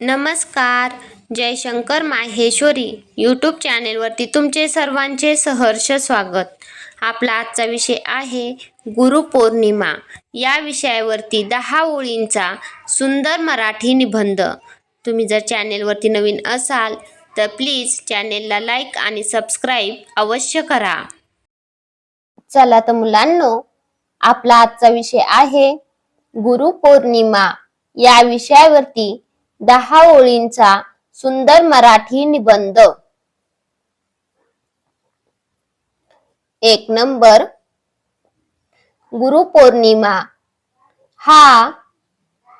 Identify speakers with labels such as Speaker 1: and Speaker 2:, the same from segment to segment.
Speaker 1: नमस्कार जयशंकर माहेश्वरी यूट्यूब चॅनेलवरती तुमचे सर्वांचे सहर्ष स्वागत. आपला आजचा विषय आहे गुरुपौर्णिमा या विषयावरती दहा ओळींचा सुंदर मराठी निबंध. तुम्ही जर चॅनेलवरती नवीन असाल तर प्लीज चॅनेलला लाईक आणि सबस्क्राईब अवश्य करा. चला तर मुलांनो आपला आजचा विषय आहे गुरुपौर्णिमा या विषयावरती दहा ओळींचा सुंदर मराठी निबंध. एक नंबर. गुरुपौर्णिमा. हा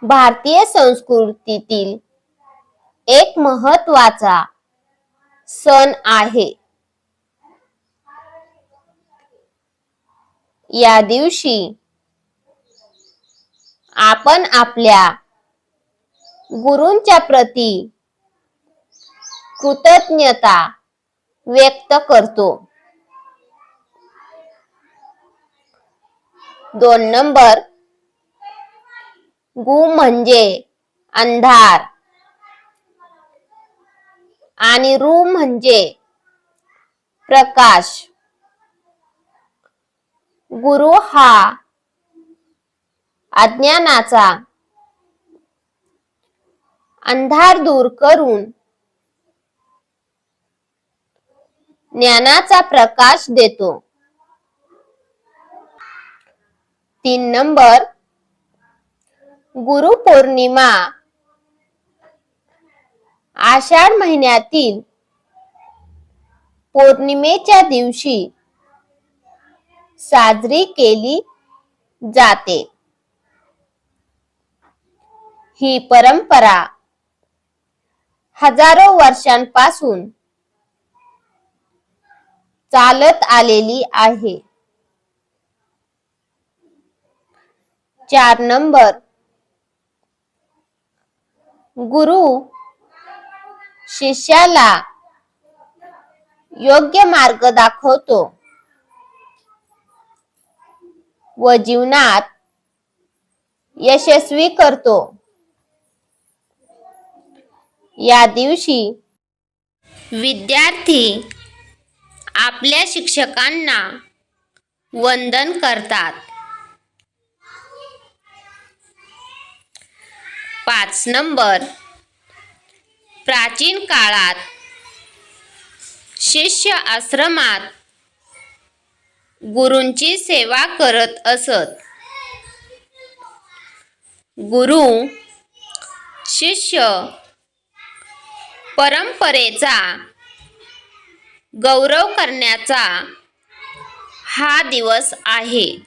Speaker 1: भारतीय संस्कृतीतील एक महत्त्वाचा सण आहे. या दिवशी आपण आपल्या गुरूंच्या प्रती कृतज्ञता व्यक्त करतो. दोन नंबर गु म्हणजे अंधार आणि रू म्हणजे प्रकाश. गुरु हा अज्ञानाचा अंधार दूर करून ज्ञानाचा प्रकाश देतो. तीन नंबर गुरुपौर्णिमा आषाढ महिन्यातील पौर्णिमेच्या दिवशी साजरी केली जाते. ही परंपरा हजारो वर्षांपासून चालत आलेली आहे. चार नंबर. गुरु शिष्याला योग्य मार्ग दाखवतो व जीवनात यशस्वी करतो. या दिवशी विद्यार्थी आपल्या शिक्षकांना वंदन करतात. पाच नंबर. प्राचीन काळात शिष्य आश्रमात गुरूंची सेवा करत असत. गुरु शिष्य परंपरेचा गौरव करण्याचा हा दिवस आहे.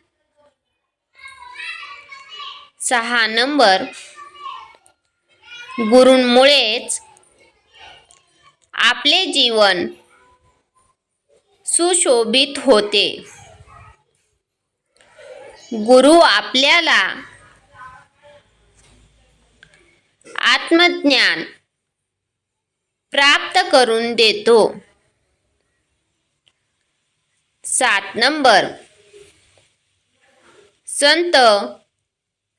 Speaker 1: सहा नंबर. गुरूंमुळेच आपले जीवन सुशोभित होते. गुरु आपल्याला आत्मज्ञान प्राप्त करून देतो. सात नंबर. संत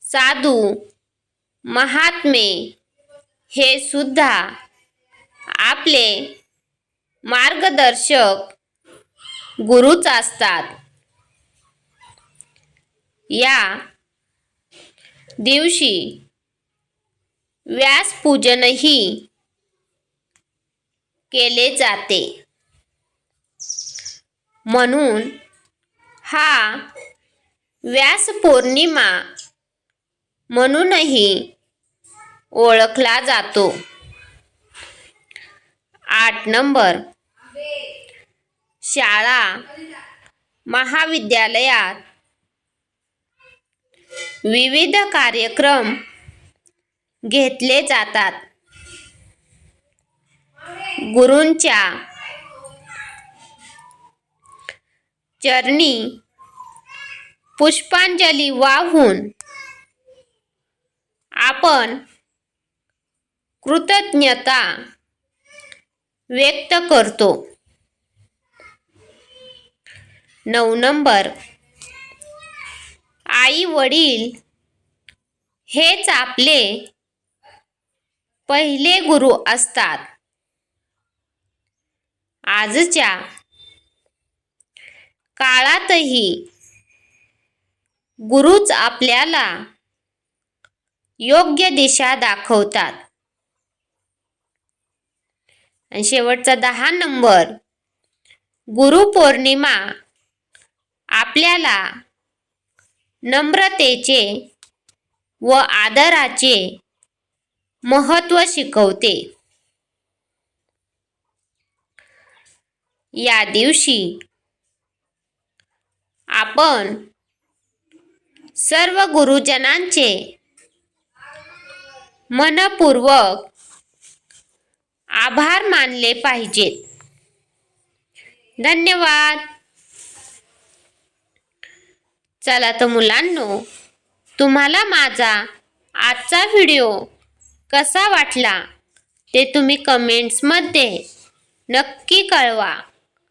Speaker 1: साधू महात्मे हे सुद्धा आपले मार्गदर्शक गुरुच असतात. या दिवशी व्यासपूजनही केले जाते. म्हणून हा व्यास पौर्णिमा म्हणूनही ओळखला जातो. आठ नंबर. शाळा महाविद्यालयात विविध कार्यक्रम घेतले जातात. गुरूंच्या चरणी पुष्पांजली वाहून आपण कृतज्ञता व्यक्त करतो. नऊ नंबर. आई वडील हेच आपले पहिले गुरु असतात. आजच्या काळातही गुरुच आपल्याला योग्य दिशा दाखवतात. आणि शेवटचा दहा नंबर. गुरुपौर्णिमा आपल्याला नम्रतेचे व आदराचे महत्त्व शिकवते. या दिवशी आपण सर्व गुरुजनांचे मनपूर्वक आभार मानले पाहिजेत. धन्यवाद. चला तर मुलांनो तुम्हाला माझा आजचा व्हिडिओ कसा वाटला ते तुम्ही कमेंट्समध्ये नक्की कळवा.